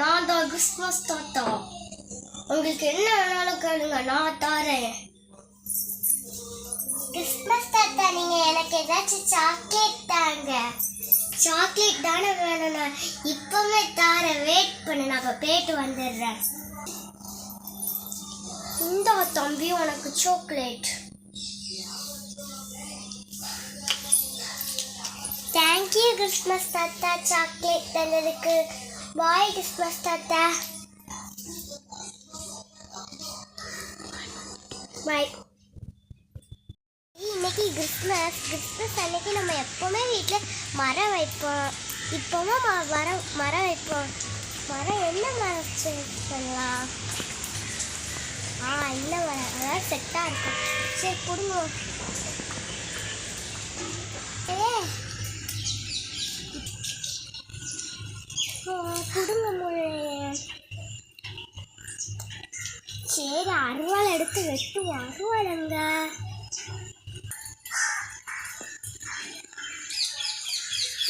நான் தான் கிறிஸ்மஸ் தாத்தா. உங்களுக்கு என்ன வேணாலும் கேளுங்க நான் தாரேன். கிறிஸ்மஸ் தாத்தா நீங்க எனக்கு ஏதாச்சும் சாக்லேட் தாங்க. சாக்லேட் தானே வேணும் நான் இப்பவே தாரேன். வெயிட் பண்ணு நான் போயிட்டு வந்துடுறேன். இந்த தம்பி உனக்கு சாக்லேட் தேங்க்யூ கிறிஸ்மஸ் தாத்தா. சாக்லேட் தந்ததுக்கு. பாய் கிறிஸ்மஸ் தாத்தா பாய் இன்னைக்கு கிறிஸ்மஸ் கிறிஸ்மஸ் அன்னைக்கு நம்ம எப்போவுமே வீட்டில் மரம் வைப்போம். இப்போவும் ம- மரம் மரம் வைப்போம். மரம் என்ன மரம் பண்ணலாம் ஆ இல்லை மரம் அதாவது செட்டாக இருக்கும். சரி கொடுங்க. சரி அருவாள் எடுத்து வெட்டுவோம். அருவாளுங்க.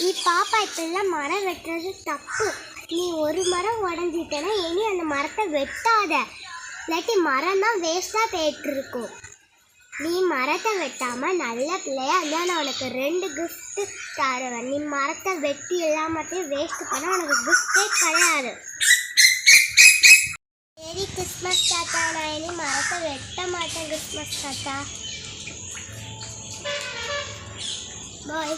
நீ பாப்பா இப்பெல்லாம் மரம் வெட்டுறது தப்பு. நீ ஒரு மரம் உடஞ்சிட்டேன்னா இனி அந்த மரத்தை வெட்டாத. இல்லாட்டி மரம் தான் வேஸ்ட்டாக போயிட்டுருக்கும் நீ மரத்தை வெட்டாமல் நல்ல பிள்ளையா இருந்தால் நான் உனக்கு ரெண்டு கிஃப்ட்டு தருவேன். நீ மரத்தை வெட்டி எல்லாமத்தையும் வேஸ்ட் பண்ண உனக்கு கிஃப்டே கிடையாது. கிறிஸ்மஸ் தாத்தா நான் இனி மரத்தை வெட்ட மாட்டேன் கிறிஸ்மஸ் தாத்தா பாய்